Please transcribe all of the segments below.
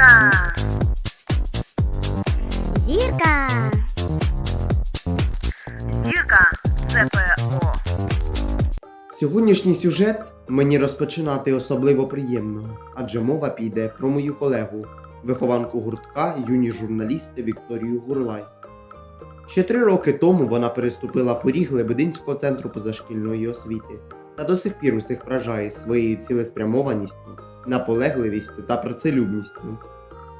Зірка. Зірка. Зірка ЦПО. Сьогоднішній сюжет мені розпочинати особливо приємно, адже мова піде про мою колегу, вихованку гуртка юні журналісти Вікторію Гурлай. Ще три роки тому вона переступила поріг Лебединського центру позашкільної освіти та до сих пір усіх вражає своєю цілеспрямованістю, наполегливістю та працелюбністю.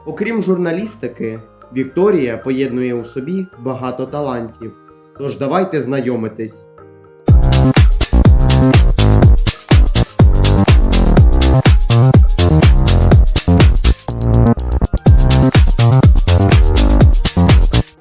Окрім журналістики, Вікторія поєднує у собі багато талантів. Тож давайте знайомитись.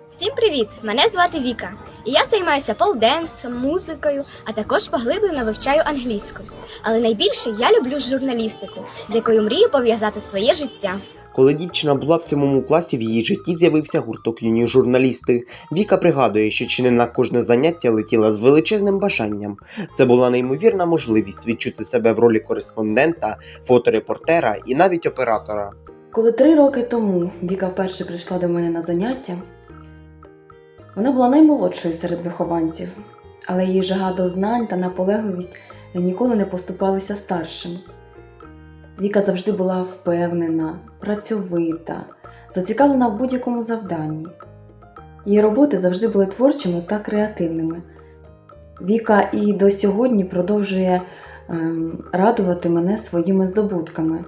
Всім привіт! Мене звати Віка. І я займаюся полденсом, музикою, а також поглиблено вивчаю англійську. Але найбільше я люблю журналістику, з якою мрію пов'язати своє життя. Коли дівчина була в сьомому класі, в її житті з'явився гурток юні журналісти. Віка пригадує, що чи не на кожне заняття летіла з величезним бажанням. Це була неймовірна можливість відчути себе в ролі кореспондента, фоторепортера і навіть оператора. Коли три роки тому Віка вперше прийшла до мене на заняття, вона була наймолодшою серед вихованців, але її жага до знань та наполегливість ніколи не поступалися старшим. Віка завжди була впевнена, працьовита, зацікавлена в будь-якому завданні. Її роботи завжди були творчими та креативними. Віка і до сьогодні продовжує ем, радувати мене своїми здобутками.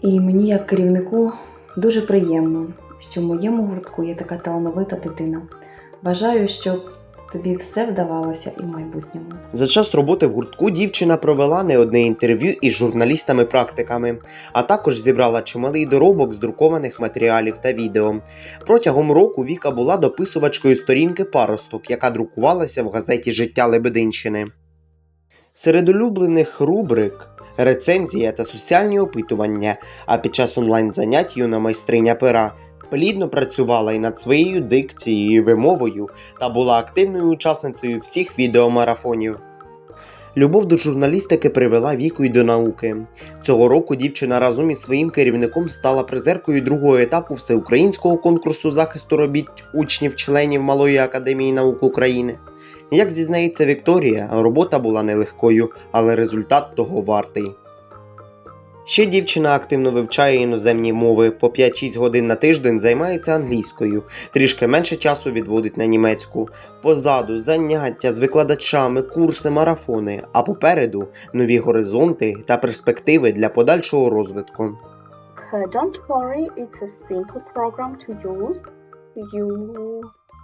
І мені, як керівнику, дуже приємно, що в моєму гуртку є така талановита дитина. Бажаю, щоб тобі все вдавалося і в майбутньому. За час роботи в гуртку дівчина провела не одне інтерв'ю із журналістами-практиками, а також зібрала чималий доробок з друкованих матеріалів та відео. Протягом року Віка була дописувачкою сторінки Паросток, яка друкувалася в газеті Життя Лебединщини. Серед улюблених рубрик рецензія та соціальні опитування, а під час онлайн-занять юна майстриня пера плідно працювала і над своєю дикцією і вимовою та була активною учасницею всіх відеомарафонів. Любов до журналістики привела віку й до науки. Цього року дівчина разом із своїм керівником стала призеркою другого етапу всеукраїнського конкурсу захисту робіт учнів-членів Малої академії наук України. Як зізнається Вікторія, робота була нелегкою, але результат того вартий. Ще дівчина активно вивчає іноземні мови, по 5-6 годин на тиждень займається англійською, трішки менше часу відводить на німецьку. Позаду заняття з викладачами, курси, марафони, а попереду нові горизонти та перспективи для подальшого розвитку. Uh, don't worry, it's a simple program to use. You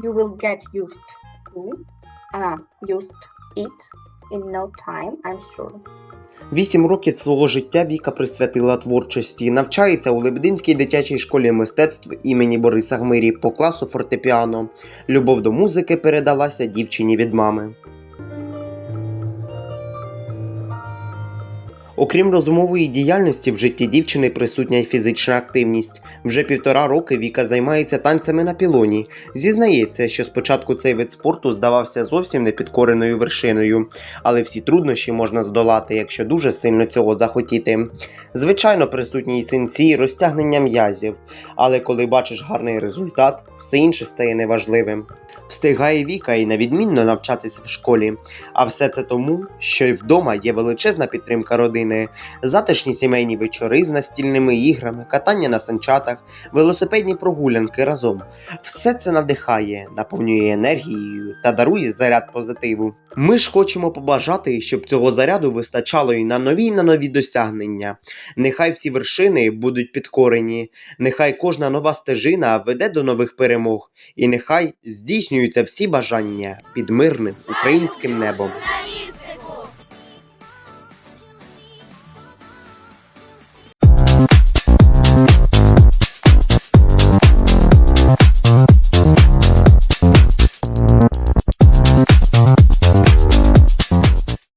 you will get used to uh, used it in no time, I'm sure. Вісім років свого життя Віка присвятила творчості, навчається у Лебединській дитячій школі мистецтв імені Бориса Гмирі по класу фортепіано. Любов до музики передалася дівчині від мами. Окрім розумової діяльності, в житті дівчини присутня й фізична активність. Вже півтора роки Віка займається танцями на пілоні. Зізнається, що спочатку цей вид спорту здавався зовсім непідкореною вершиною, але всі труднощі можна здолати, якщо дуже сильно цього захотіти. Звичайно, присутні й синці, розтягнення м'язів, але коли бачиш гарний результат, все інше стає неважливим. Встигає Віка і невідмінно навчатися в школі, а все це тому, що й вдома є величезна підтримка родини, затишні сімейні вечори з настільними іграми, катання на санчатах, велосипедні прогулянки разом. Все це надихає, наповнює енергією та дарує заряд позитиву. Ми ж хочемо побажати, щоб цього заряду вистачало і на нові й на нові досягнення. Нехай всі вершини будуть підкорені, нехай кожна нова стежина веде до нових перемог, і нехай здійснюються всі бажання під мирним українським небом.